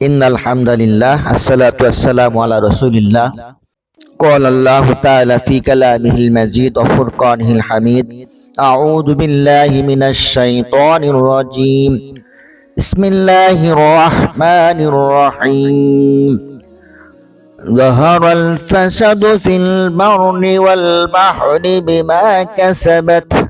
إن الحمد لله الصلاة والسلام على رسول الله قال الله تعالى في كلامه المجيد وفرقانه الحميد أعوذ بالله من الشيطان الرجيم. بسم الله الرحمن الرحيم. ظهر الفساد في البر والبحر بما كسبت.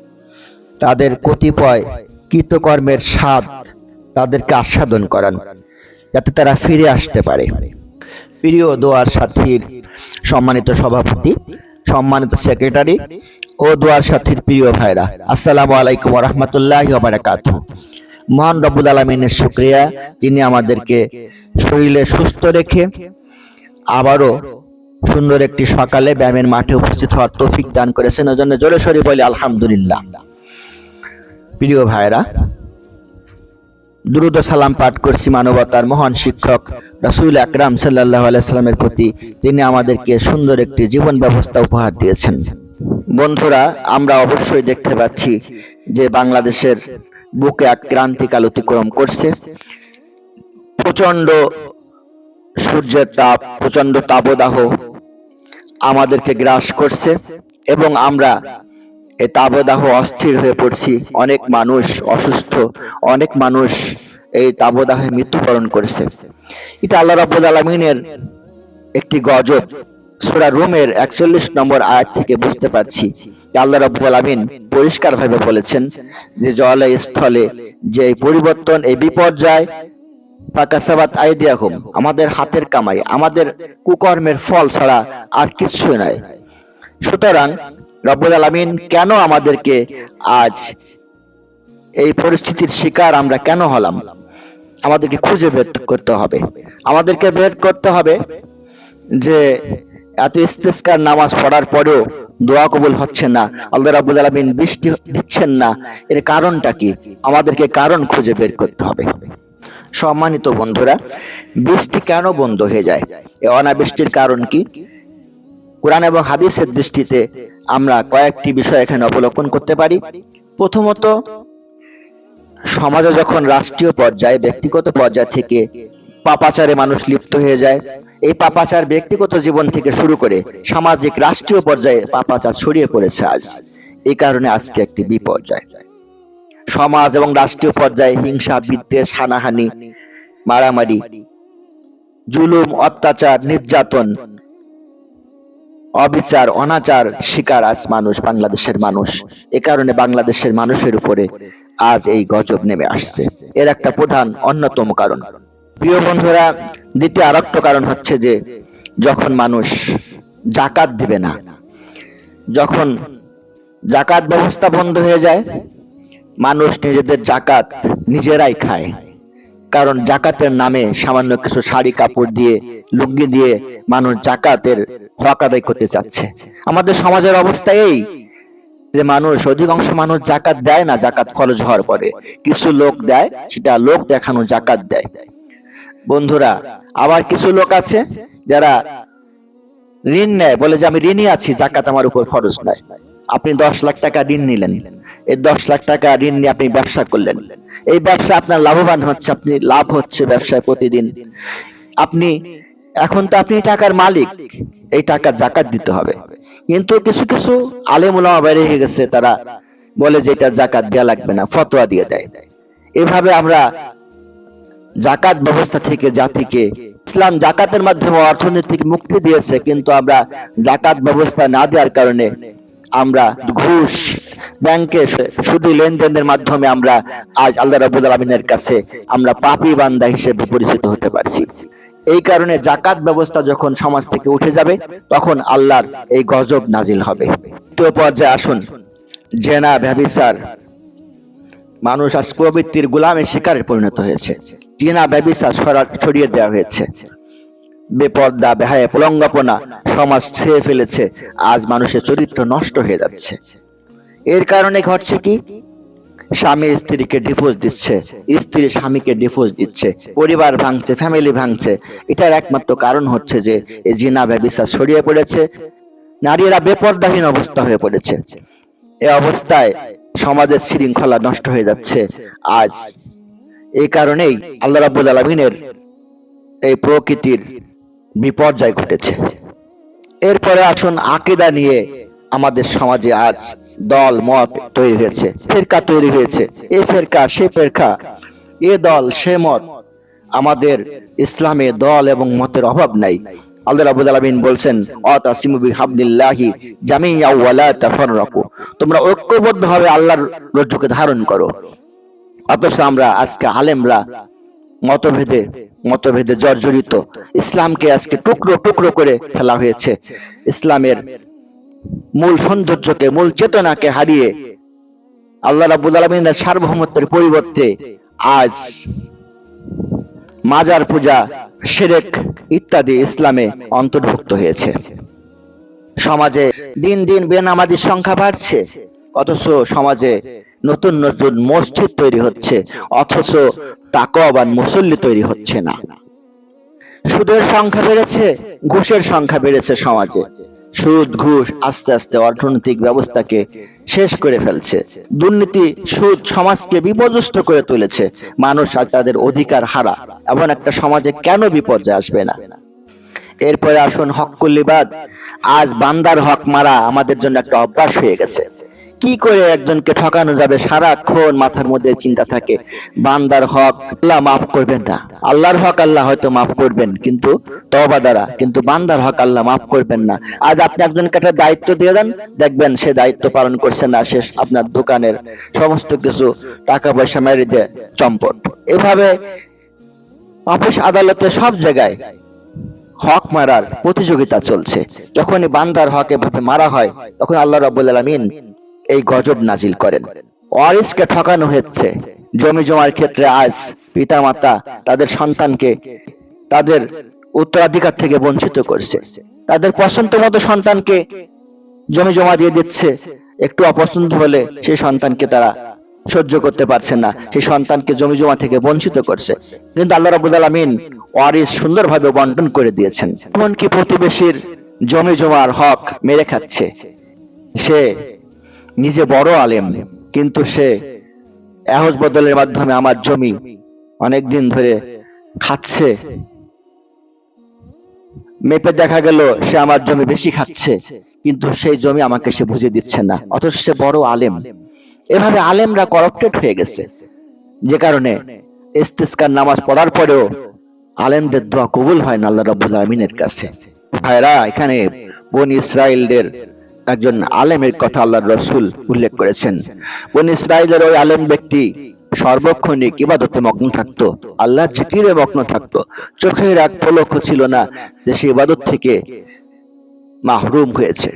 তাদের কতিপয় কৃতকর্মের স্বাদ তাদেরকে আস্বাদন করান, যাতে তারা ফিরে আসতে পারে। প্রিয় দোয়ার সাথীর সম্মানিত সভাপতি, সম্মানিত সেক্রেটারি ও দোয়ার সাথীর প্রিয় ভাইরা, আসসালামু আলাইকুম রহমতুল্লাহ বারাকাত মহান রবুল আলমিনের শুক্রিয়া, যিনি আমাদেরকে শরীরে সুস্থ রেখে আবারও সুন্দর একটি সকালে ব্যায়ামের মাঠে উপস্থিত হওয়ার তৌফিক দান করেছেন। ওজন্য জোরে সরি বলি, আলহামদুলিল্লাহ। প্রিয় ভাইরা দ্রুত সালাম পাঠ করছি মানবতার মহান শিক্ষক রাসুল আকরাম সাল্লাহ আলাইস্লামের প্রতি তিনি আমাদেরকে সুন্দর একটি জীবন ব্যবস্থা উপহার দিয়েছেন। বন্ধুরা, আমরা অবশ্যই দেখতে পাচ্ছি যে বাংলাদেশের বুকে এক ক্রান্তিকাল অতিক্রম করছে। প্রচণ্ড সূর্যের তাপ প্রচণ্ড তাপদাহ আমাদেরকে গ্রাস করছে এবং আমরা এই তাবদাহ অস্থির হয়ে পড়ছি। অনেক মানুষ অসুস্থ, অনেক মানুষ এই তাবদাহে মৃত্যুবরণ করেছে। এটা আল্লাহ রাব্বুল আলমিনের একটি গজব। সূরা রুমের একচল্লিশ নম্বর আয়াত থেকে বুঝতে পারছি। আল্লাহ রাব্বুল আলামিন পরিষ্কার ভাবে বলেছেন যে জলে স্থলে যে পরিবর্তন, এই বিপর্যয়, ফাকাসাবাত আইদিয়াহুম, আমাদের হাতের কামাই, আমাদের কুকর্মের ফল ছাড়া আর কিছুই নাই। সুতরাং রব্বুল আলামিন কেন আমাদেরকে আজ এই পরিস্থিতির শিকার আমরা কেন হলাম? আমাদেরকে খুঁজে বের করতে হবে। আমাদেরকে বের করতে হবে যে এত ইস্তেস্কার নামাজ পড়ার পরেও দোয়া কবুল হচ্ছে না, আল্লাহ রাবুল আলমিন বৃষ্টি দিচ্ছেন না। এর কারণটা কি? আমাদেরকে কারণ খুঁজে বের করতে হবে। সম্মানিত বন্ধুরা, বৃষ্টি কেন বন্ধ হয়ে যায়? এ অনাবৃষ্টির কারণ কি? কোরআন এবং হাদিসের দৃষ্টিতে আমরা কয়েকটি বিষয় এখানে অবলোকন করতে পারি। প্রথমত, সমাজে যখন রাষ্ট্রীয় পর্যায়ে, ব্যক্তিগত পর্যায় থেকে পাপাচারে মানুষ লিপ্ত হয়ে যায়, এই পাপাচার ব্যক্তিগত জীবন থেকে শুরু করে সামাজিক রাষ্ট্রীয় পর্যায়ে পাপাচার ছড়িয়ে পড়েছে আজ। এই কারণে আজকে একটি বিপর্যয়। সমাজ এবং রাষ্ট্রীয় পর্যায়ে হিংসা, বিদ্বেষ, হানাহানি, মারামারি, জুলুম, অত্যাচার, নির্যাতন অবিচার, অনাচার শিকার আজ মানুষ, বাংলাদেশের মানুষ। এ কারণে বাংলাদেশের মানুষের উপরে আজ এই গজব নেমে আসছে। এর একটা প্রধান, অন্যতম কারণ। প্রিয় বন্ধুরা, দ্বিতীয় আর কারণ হচ্ছে যে, যখন মানুষ জাকাত দিবে না, যখন জাকাত ব্যবস্থা বন্ধ হয়ে যায়, মানুষ নিজেদের জাকাত নিজেরাই খায়। কারণ জাকাতের নামে সামান্য কিছু শাড়ি, কাপড় দিয়ে, লুঙ্গি দিয়ে মানুষ জাকাতের হক আদায় করতে চাচ্ছে। আমাদের সমাজের অবস্থা এই যে মানুষ, অধিকাংশ মানুষ জাকাত দেয় না, জাকাত খরচ হওয়ার পরে। কিছু লোক দেয়, সেটা লোক দেখানো জাকাত দেয়। বন্ধুরা, আবার কিছু লোক আছে যারা ঋণ নেয়, বলে যে আমি ঋণই আছি, জাকাত আমার উপর খরচ নয়। আপনি দশ লাখ টাকা ঋণ নিলেন। এই দশ লাখ টাকা ঋণ নিয়ে আপনি ব্যবসা করলেন। এই ব্যবসা আপনার লাভবান হচ্ছে, আপনি লাভ হচ্ছে ব্যবসায় প্রতিদিন। আপনি, এখন তো আপনি টাকার মালিক, এই টাকা জাকাত দিতে হবে। কিন্তু কিছু কিছু আলেমুলামা বাইরে হয়ে গেছে, তারা বলে যে এটা জাকাত দেওয়া লাগবে না, ফতোয়া দিয়ে দেয়। এভাবে আমরা জাকাত ব্যবস্থা থেকে, জাতিকে, ইসলাম জাকাতের মাধ্যমে অর্থনৈতিক মুক্তি দিয়েছে, কিন্তু আমরা জাকাত ব্যবস্থা না দেওয়ার কারণে আমরা ঘুষ, ব্যাংকে শুধু লেনদেনের মাধ্যমে আমরা আজ আল্লাহ রাবুল আলমিনের কাছে আমরা পাপি বান্দা হিসেবে পরিচিত হতে পারছি। এই কারণে জাকাত ব্যবস্থা যখন সমাজ থেকে উঠে যাবে, তখন আল্লাহর এই গজব নাজিল হবে। তো পর্যায়ে আসুন। জেনা ব্যবিচার মানুষ আজ প্রবৃত্তির গোলামের শিকারে পরিণত হয়েছে। জিনা ছড়া- ছড়িয়ে দেওয়া হয়েছে। বেপর্দা, বেহায় পলঙ্গপনা সমাজ ছেয়ে ফেলেছে। আজ মানুষের চরিত্র নষ্ট হয়ে যাচ্ছে। এর কারণে ঘটছে কি? স্বামী স্ত্রীকে ডিভোর্স দিচ্ছে। স্ত্রী স্বামীকে ডিভোর্স দিচ্ছে। পরিবার ভাঙছে ফ্যামিলি ভাঙছে। এটার একমাত্র কারণ হচ্ছে যে, এই জিনা ব্যবিচার ছড়িয়ে পড়েছে। নারীরা বেপর্দাহীন অবস্থা হয়ে পড়েছে। এ অবস্থায় সমাজের শৃঙ্খলা নষ্ট হয়ে যাচ্ছে। আজ এই কারণেই আল্লাহ রাব্বুল আলমিনের এই প্রকৃতির বিপর্যয় ঘটেছে। এরপরে আসুন আকিদা নিয়ে আমাদের সমাজে আজ দল, মত তৈরি হয়েছে, ফেরকা তৈরি হয়েছে। এ ফেরকা, সে ফেরকা, এ দল, সে মত। আমাদের ইসলামে দল এবং মতের অভাব নাই। আল্লাহ বলছেন আমরা আজকে আলেমরা, মতভেদে মতভেদে জর্জরিত। ইসলামকে আজকে টুকরো টুকরো করে ফেলা হয়েছে। ইসলামের মূল সৌন্দর্যকে, মূল চেতনাকে হারিয়ে আল্লাহ রাব্বুল আলামিনের সার্বভৌমত্বের পরিবর্তে আজ মাজার পূজা শিরেক ইত্যাদি ইসলামে অন্তর্ভুক্ত হয়েছে। সমাজে দিন দিন বেনামাজির সংখ্যা বাড়ছে, অথচ সমাজে নতুন নতুন মসজিদ তৈরি হচ্ছে, অথচ তাকওয়াবান মুসল্লি তৈরি হচ্ছে না। সুদের সংখ্যা বেড়েছে, ঘুষের সংখ্যা বেড়েছে সমাজে। সুদ, ঘুষ আস্তে আস্তে অর্থনৈতিক ব্যবস্থাকে শেষ করে ফেলছে। দুর্নীতি, সুদ সমাজকে বিপর্যস্ত করে তুলেছে। মানুষ আজ তাদের অধিকার হারা, এমন একটা সমাজে কেন বিপর্যয় আসবে না? এরপরে আসুন হকুল্লিবাদ আজ বান্দার হক মারা আমাদের জন্য একটা অভ্যাস হয়ে গেছে। কি করে একজনকে ঠকানো যাবে? সারাক্ষণ মাথার মধ্যে চিন্তা থাকে। বান্দার হক আল্লাহ মাফ করবেন না। আল্লাহর হক আল্লাহ হয়তো মাফ করবেন, কিন্তু তবা দ্বারা। কিন্তু বান্দার হক আল্লাহ মাফ করবেন না। আজ আপনি একজনকে একটা দায়িত্ব দিয়ে দেন, দেখবেন সে দায়িত্ব পালন করছে না সে আপনার দোকানের সমস্ত কিছু টাকা পয়সা মেরে দিয়ে, চম্পট। এভাবে অফিস আদালতে সব জায়গায় হক মারার প্রতিযোগিতা চলছে। যখনই বান্দার হক এভাবে মারা হয়, তখন আল্লাহ রাব্বুল আলামিন এই গজব নাজিল করেন। ওয়ারিসকে ঠকানো হচ্ছে। জমি জমার ক্ষেত্রে আজ পিতামাতা তাদের সন্তানকে তাদের উত্তরাধিকার থেকে বঞ্চিত করছে। তাদের পছন্দ মতো সন্তানকে জমি জমা দিয়ে দিচ্ছে। একটু অপছন্দ হলে সেই সন্তানকে তারা সহ্য করতে পারছে না। সেই সন্তানকে জমি জমা থেকে বঞ্চিত করছে। কিন্তু আল্লাহ রাবুল আলমিন ওয়ারিস সুন্দরভাবে বন্টন করে দিয়েছেন। এমনকি প্রতিবেশীর জমি জমার হক মেরে খাচ্ছে। সে নিজে বড় আলেম, কিন্তু সে এহজ বদলের মাধ্যমে আমার জমি অনেক দিন ধরে খাচ্ছে। মেপে দেখা গেল সে আমার জমি বেশি খাচ্ছে, কিন্তু সেই জমি আমাকে সে বুঝে দিচ্ছে না, অথচ সে বড় আলেম। এভাবে আলেমরা করাপ্টেড হয়ে গেছে। যে কারণে ইস্তিস্কার নামাজ পড়ার পরেও আলেমদের দোয়া কবুল হয় না আল্লাহ রাব্বুল আমিনের কাছে। ভাইরা, এখানে বন ইসরায়েলদের একজন আলেমের কথা আল্লাহর রসুল উল্লেখ করেছেন। বন ইসরায়েলের ওই আলেম ব্যক্তি সর্বক্ষণিক ইবাদতে মগ্ন থাকতো আল্লাহ জিকিরে মগ্ন থাকতো। চোখের এক পলক ছিল না যে সে ইবাদত থেকে মাহরুম হয়েছে।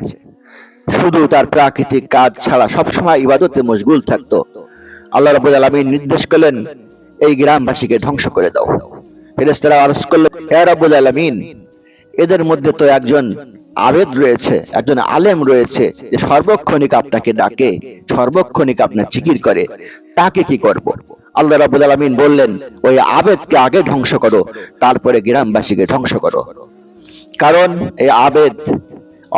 শুধু তার প্রাকৃতিক কাজ ছাড়া সবসময় ইবাদতে মশগুল থাকতো। আল্লাহ রাব্বুল আলামিন নির্দেশ করলেন, এই গ্রামবাসীকে ধ্বংস করে দাও। ফেরেশতারা আরজ করলেন, হে রাব্বুল আলামিন, এদের মধ্যে তো একজন আবেদ রয়েছে, একজন আলেম রয়েছে যে সর্বক্ষণিক আপনাকে ডাকে, সর্বক্ষণিক আপনার চিকির করে। তাকে কি করব? আল্লাহ রাবুল আলমিন বললেন, ওই আবেদকে আগে ধ্বংস করো, তারপরে গ্রামবাসীকে ধ্বংস করো। কারণ এই আবেদ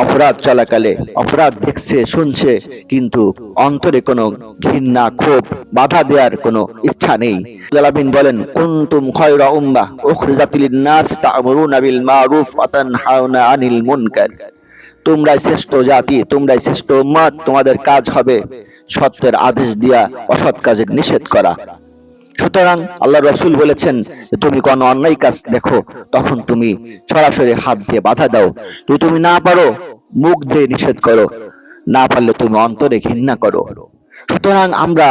অপরাধ চলাকালে অপরাধ দেখছে, শুনছে, কিন্তু অন্তরে কোনো ঘৃণা, ক্ষোভ, বাধা দেওয়ার কোনো ইচ্ছা নেই। আলামিন বলেন, কুনতুম খায়রা উম্মাহ, উখরিজাত লিন-নাস তা'মুরুনা বিল মারুফ ওয়া তানহাউনা আনিল মুনকার। তোমরাই শ্রেষ্ঠ জাতি, তোমরাই শ্রেষ্ঠ উম্মত তোমাদের কাজ হবে সত্যের আদেশ দিয়া অসৎ কাজের নিষেধ করা। সুতরাং আল্লাহ রসুল বলেছেন, তুমি কোনো অন্যায় কাজ দেখো, তখন তুমি সরাসরি হাত দিয়ে বাধা দাও। যদি তুমি না পারো, মুখ দিয়ে নিষেধ করো। না পারলে তুমি অন্তরে ঘৃণা করো। সুতরাং আমরা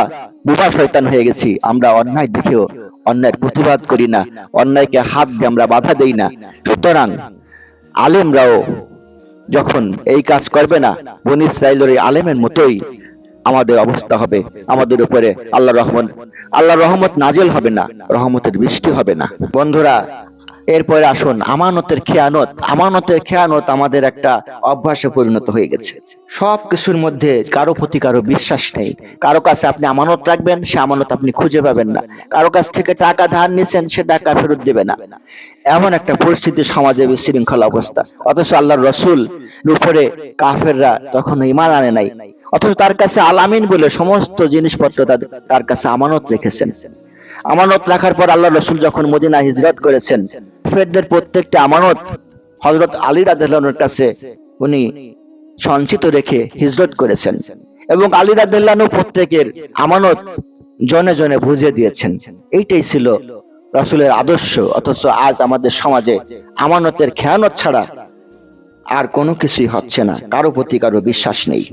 বুবা শয়তান হয়ে গেছি। আমরা অন্যায় দেখেও অন্যায়ের প্রতিবাদ করি না। অন্যায়কে হাত দিয়ে আমরা বাধা দেই না। সুতরাং আলেমরাও যখন এই কাজ করবে না, বনি ইসরায়েলের আলেমের মতোই আমাদের অবস্থা হবে। আমাদের উপরে আল্লাহ রহমত আল্লাহ রহমত নাজেল হবে না, রহমতের বৃষ্টি হবে না। বন্ধুরা, এরপরে আসুন, আমানতের খেয়ানত আমানতের খেয়ানত আমাদের একটা অভ্যাসে পরিণত হয়ে গেছে। সব কিছুর মধ্যে কারও প্রতি কারও বিশ্বাস নেই। কারও কাছে আপনি আমানত রাখবেন, সে আমানত আপনি খুঁজে পাবেন না। কারও কাছ থেকে টাকা ধার নিছেন, সে টাকা ফেরত দেবে না। এমন একটা পরিস্থিতি সমাজে বিশৃঙ্খলা অবস্থা। অথচ আল্লাহর রসুল উপরে কাফেররা তখন ইমান আনে নাই। অথচ তার কাছে আলামিন বলে সমস্ত জিনিসপত্র তার কাছে আমানত রেখেছেন। আমানত রাখার পর আল্লাহ রসুল যখন মদিনা হিজরত করেছেন ফেরদের প্রত্যেকটা আমানত হজরত আলী রাদের কাছে উনি সঞ্চিত রেখে হিজরত করেছেন এবং আলী রাদেল্লানু প্রত্যেকের আমানত জনে জনে বুঝিয়ে দিয়েছেন। এইটাই ছিল রসুলের আদর্শ, অথচ আজ আমাদের সমাজে আমানতের খেয়ানত ছাড়া আর কোনো কিছুই হচ্ছে না, কারও প্রতি কারও বিশ্বাস নেই।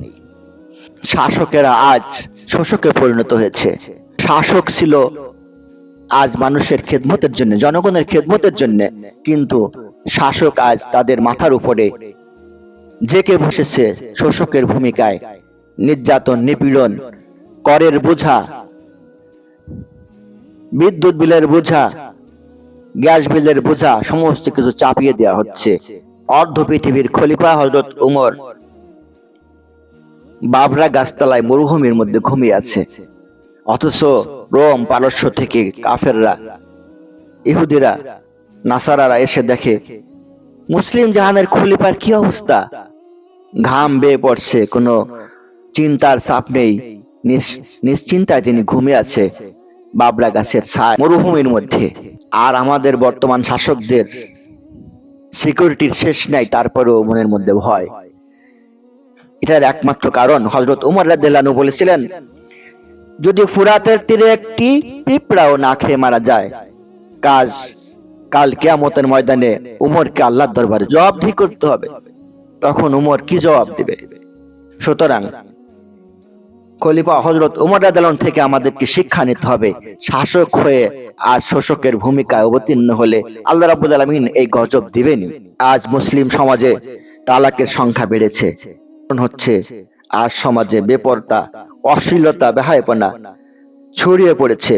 শাসকেরা আজ শোষকে পরিণত হয়েছে। শাসক ছিল আজ মানুষের খেদমতের জন্য, জনগণের খেদমতের জন্য, কিন্তু শাসক আজ তাদের মাথার উপরে জেকে বসেছে শোষকের ভূমিকায়। নির্যাতন, নিপীড়ন, করের বোঝা, বিদ্যুৎ বিলের বোঝা, গ্যাস বিলের বোঝা, সমস্ত কিছু চাপিয়ে দেওয়া হচ্ছে। অর্ধ পৃথিবীর খলিফা হজরত উমর বাবরা গাছতলায় মরুভূমির মধ্যে ঘুমিয়ে আছে। অথচ রোম পারস্য থেকে কাফেররা, ইহুদিরা, নাসারারা এসে দেখে, মুসলিম জাহানের খলিফার কি অবস্থা? ঘাম বেয়ে পড়ছে, কোনো চিন্তার চাপ নেই। নিশ্চিন্তায় তিনি ঘুমিয়ে আছে বাবরা গাছের ছায় মরুভূমির মধ্যে। আর আমাদের বর্তমান শাসকদের সিকিউরিটির শেষ নাই, তারপরেও মনের মধ্যে ভয়। এটার একমাত্র কারণ হজরত উমর আনহু বলেছিলেন, যদি ফুরাতের তীরে একটি পিঁপড়াও না খেয়ে মারা যায়, কাজ কাল কেয়ামতের ময়দানে উমরকে আল্লাহর দরবারে জবাবদিহি করতে হবে। তখন উমর কি জবাব দিবে? সুতরাং খলিফা হজরত উমর আনহু থেকে আমাদেরকে শিক্ষা নিতে হবে, শাসক হয়ে আর শোষকের ভূমিকায় অবতীর্ণ হলে আল্লাহ রাব্বুল আলামিন এই গজব দিবেনই। আজ মুসলিম সমাজে তালাকের সংখ্যা বেড়েছে। কারণ হচ্ছে। আজ সমাজে বেপরতা, অশ্লীলতা, বেহায়পনা ছড়িয়ে পড়েছে।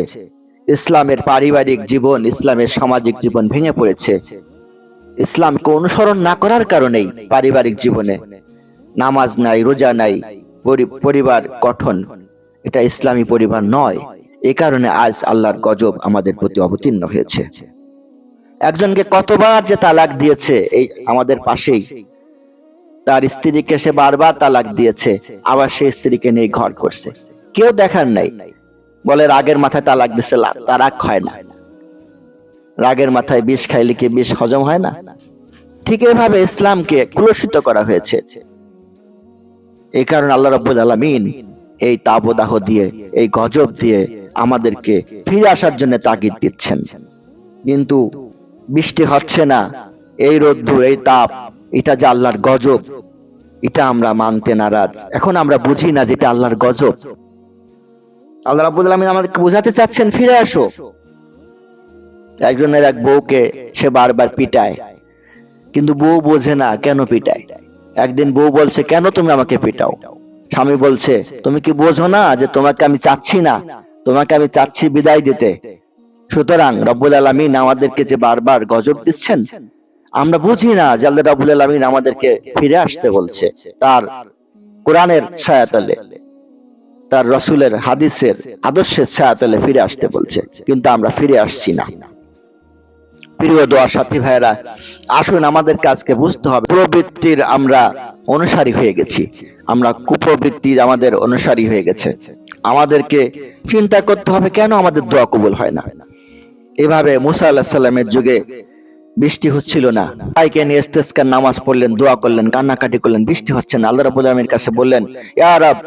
ইসলামের পারিবারিক জীবন, ইসলামের সামাজিক জীবন ভেঙে পড়েছে। ইসলামকে অনুসরণ না করার কারণেই পারিবারিক জীবনে নামাজ নাই, রোজা নাই পরিবার গঠন। এটা ইসলামী পরিবার নয়। এ কারণে আজ আল্লাহর গজব আমাদের প্রতি অবতীর্ণ হয়েছে। একজনকে কতবার যে তালাক দিয়েছে, এই আমাদের পাশেই তার স্ত্রীকে সে বারবার তালাক দিয়েছে, আবার সেই স্ত্রীকে নিয়ে ঘর করছে। কেউ দেখার নাই। বলে, রাগের মাথায় তালাক দিছে তার রাগ হয় না। রাগের মাথায় বিষ খাইলে কি বিষ হজম হয় না? ঠিক এভাবে ইসলামকে কুলসিত করা হয়েছে। এই কারণে আল্লাহ রাব্বুল আলামিন এই তাবদাহ দিয়ে, এই গজব দিয়ে আমাদেরকে ফিরে আসার জন্য তাগিদ দিচ্ছেন। কিন্তু বৃষ্টি হচ্ছে না। এই রোদ্দুর, এই তাপ এটা যে আল্লাহর গজব, এটা আমরা মানতে নারাজ। এখন আমরা বুঝি না যেটা আল্লাহর গজব। আল্লাহ রাব্বুল আলামিন আমাদেরকে বোঝাতে চাচ্ছেন, ফিরে আসো। একজনের এক বউকে সে বারবার পিটায়, কিন্তু বউ বোঝে না কেন পিটায়। একদিন বউ বলছে, কেন তুমি আমাকে পিটাও? স্বামী বলছে, তুমি কি বোঝো না যে তোমাকে আমি চাচ্ছি না? তোমাকে আমি চাচ্ছি বিদায় দিতে। সুতরাং রব্বুল আলমিন আমাদেরকে যে বারবার গজব দিচ্ছেন আমরা বুঝি না যে আল্লাহ রব্বুল আলমিন আমাদেরকে ফিরে আসতে বলছে তার কোরআনের ছায়াতলে, তার রসুলের হাদিসের আদর্শের ছায়াতলে ফিরে আসতে বলছে, কিন্তু আমরা ফিরে আসছি না। প্রিয় দোয়া সাথী ভাইরা আসুন আমাদের কাজকে বুঝতে হবে, প্রবৃত্তির আমরা অনুসারী হয়ে গেছি। আমরা কুপ্রবৃত্তির আমাদের অনুসারী হয়ে গেছে। আমাদেরকে চিন্তা করতে হবে কেন আমাদের দোয়া কবুল হয় না। এভাবে মুসা আল্লাহ সাল্লামের যুগে বৃষ্টি হচ্ছিল না। ভাইকে নিয়ে ইস্তেস্কার নামাজ পড়লেন, দোয়া করলেন, কান্নাকাটি করলেন, বৃষ্টি হচ্ছে না। আল্লাহ রাব্বুল আলামিনের কাছে বললেন, ইয়া রব,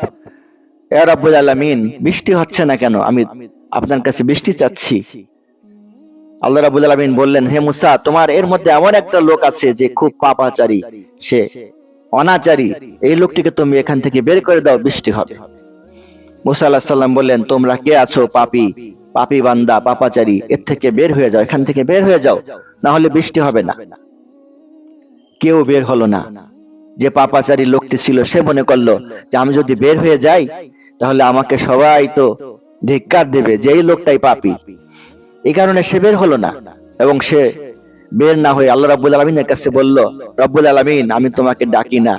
ইয়া বৃষ্টি হচ্ছে না কেন? আমি আপনার কাছে বৃষ্টি চাচ্ছি। আল্লাহ রাবুল আলমিন বললেন, হে মুসা, তোমার এর মধ্যে এমন একটা লোক আছে যে খুব পাপাচারী। সে অনাচারী। এই লোকটিকে তুমি এখান থেকে বের করে দাও, বৃষ্টি হবে। মুসা আল্লাহ সাল্লাম বললেন, তোমরা কে আছো, পাপি? পাপি বান্দা, পাপাচারী। এর থেকে বের হয়ে যাও, এখান থেকে বের হয়ে যাও। না হলে বৃষ্টি হবে না। কেউ বের হলো না। যে পাপাচারী লোকটি ছিল সে মনে করল যে আমি যদি বের হয়ে যাই, তাহলে আমাকে সবাই তো ধিক্কার দেবে যে এই লোকটাই পাপি। এই কারণে সে বের হলো না এবং সে বের না হয়ে আল্লাহ রাব্বুল আলমিনের কাছে বলল, রব্বুল আলমিন, আমি তোমাকে ডাকি না।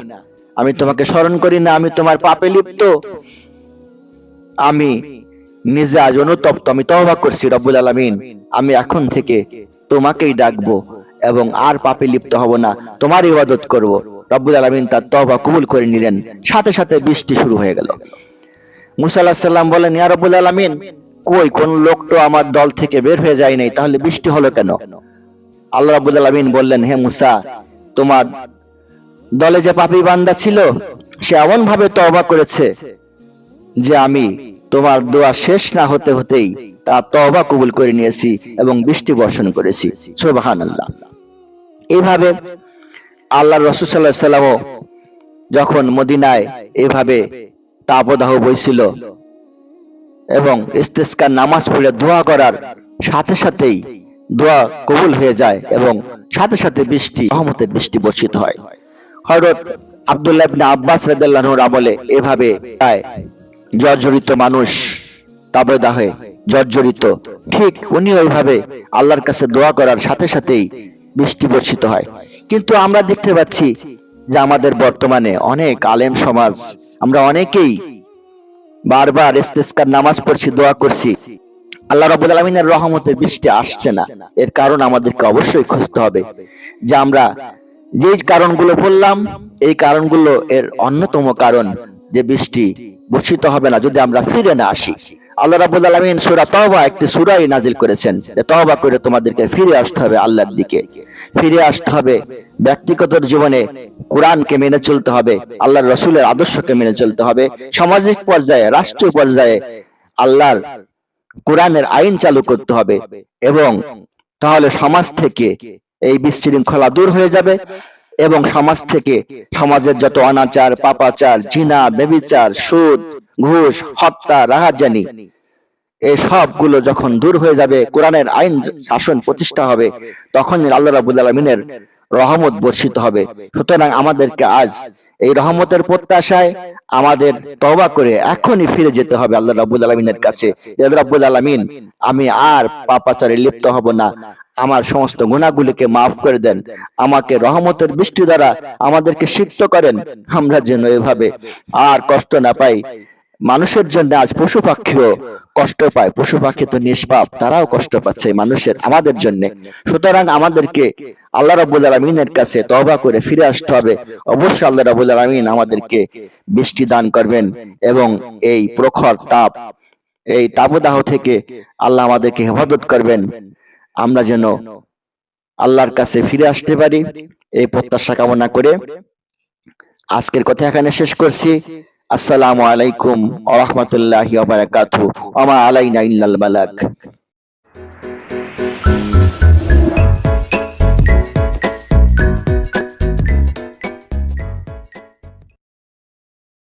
আমি তোমাকে স্মরণ করি না, আমি তোমার পাপে লিপ্ত। আমি নিজে আজ অনুতপ্ত, আমি তহবা করছি, রব্বুল আলমিন। আমি এখন থেকে তোমাকেই ডাকবো এবং আর পাপে লিপ্ত হব না। তোমার ইবাদত করব। রব্বুল আলমিন তার তহবা কবুল করে নিলেন। সাথে সাথে বৃষ্টি শুরু হয়ে গেল। মুসা আল্লাহ সাল্লাম বলেন, ইয়া রব্বুল আলমিন, কই কোন লোক তো আমার দল থেকে বের হয়ে যায় নাই? তাহলে বৃষ্টি হলো কেন? আল্লাহ রাব্বুল আলামিন বললেন, হে মুসা, তোমার দলে যে পাপী বান্দা ছিল, সে এমন ভাবে তওবা করেছে যে আমি তোমার দোয়া শেষ না হতে হতেই তা তওবা কবুল করে নিয়েছি এবং বৃষ্টি বর্ষণ করেছি। সুবহানাল্লাহ। এইভাবে আল্লাহ রসুল সাল্লাহ সাল্লামও যখন মদিনায় এইভাবে তাপদাহ বইছিল এবং ইস্তেস্কার নামাজ পড়ে দোয়া করার সাথে সাথেই দোয়া কবুল হয়ে যায় এবং সাথে সাথে বৃষ্টি, রহমতের বৃষ্টি বর্ষিত হয়। হযরত আব্দুল্লাহ ইবনে আব্বাস রাদিয়াল্লাহুর আমলে এভাবে প্রায় জর্জরিত মানুষ তাবদাহে জর্জরিত। ঠিক উনি ওইভাবে আল্লাহর কাছে দোয়া করার সাথে সাথেই বৃষ্টি বর্ষিত হয়। কিন্তু আমরা দেখতে পাচ্ছি যে আমাদের বর্তমানে অনেক আলেম সমাজ, আমরা অনেকেই বারবার ইস্তেস্কার নামাজ পড়ছি, দোয়া করছি। আল্লাহ রাব্বুল আলামিনের রহমতের বৃষ্টি আসছে না। এর কারণ আমাদেরকে অবশ্যই খুঁজতে হবে যে আমরা যে কারণগুলো বললাম, এই কারণগুলো এর অন্যতম কারণ যে বৃষ্টি বর্ষিত হবে না, যদি আমরা ফিরে না আসি। আল্লাহ রাব্বুল আলামিন সূরা তওবা একটি সূরাই নাজিল করেছেন। যে তওবা করে তোমাদেরকে ফিরে আসতে হবে আল্লাহর দিকে। ফিরে আসতে হবে ব্যক্তিগত জীবনে কোরআনকে মেনে চলতে হবে, আল্লাহর রসুলের আদর্শকে মেনে চলতে হবে। সামাজিক পর্যায়ে, রাষ্ট্রীয় পর্যায়ে আল্লাহর কোরআনের আইন চালু করতে হবে এবং তাহলে সমাজ থেকে এই বিশৃঙ্খলা দূর হয়ে যাবে এবং সমাজ থেকে সমাজের যত অনাচার, পাপাচার, জিনা, বেবিচার, সুদ ঘুষ, হত্যা রাহাজানি এই সবগুলো যখন দূর হয়ে যাবে, কোরআনের আইন শাসন প্রতিষ্ঠা হবে তখন আল্লাহ রাবুল আলমিনের রহমত বর্ষিত হবে। সুতরাং আমাদেরকে আজ এই রহমতের প্রত্যাশায় আমাদের তবা করে এখনই ফিরে যেতে হবে আল্লাহ রাবুল আলমিনের কাছে। রাবুল আলমিন, আমি আর পাপাচারে লিপ্ত হব না। আমার সমস্ত গুণাগুলিকে মাফ করে দেন। আমাকে রহমতের বৃষ্টি দ্বারা আমাদেরকে সিক্ত করেন। আমরা যেন এভাবে আর কষ্ট না পাই। মানুষের জন্য আজ পশু পাখিও কষ্ট পায়। পশু পাখি তো নিষ্পাপ, তারাও কষ্ট পাচ্ছে মানুষের, আমাদের জন্য। সুতরাং আমাদেরকে আল্লাহ রাবুল আলমিনের কাছে তবা করে ফিরে আসতে হবে। অবশ্যই আল্লাহ রাবুল আলমিন আমাদেরকে বৃষ্টি দান করবেন এবং এই প্রখর তাপ, এই তাপদাহ থেকে আল্লাহ আমাদেরকে হেফাজত করবেন। আমরা যেন আল্লাহর কাছে ফিরে আসতে পারি। এই প্রত্যাশা কামনা করে আজকের কথা এখানে শেষ করছি। আসসালামু আলাইকুম ওয়া রাহমাতুল্লাহি ওয়া বারাকাতুহু। ওয়া মা আলাইনা ইল্লাল বালাগ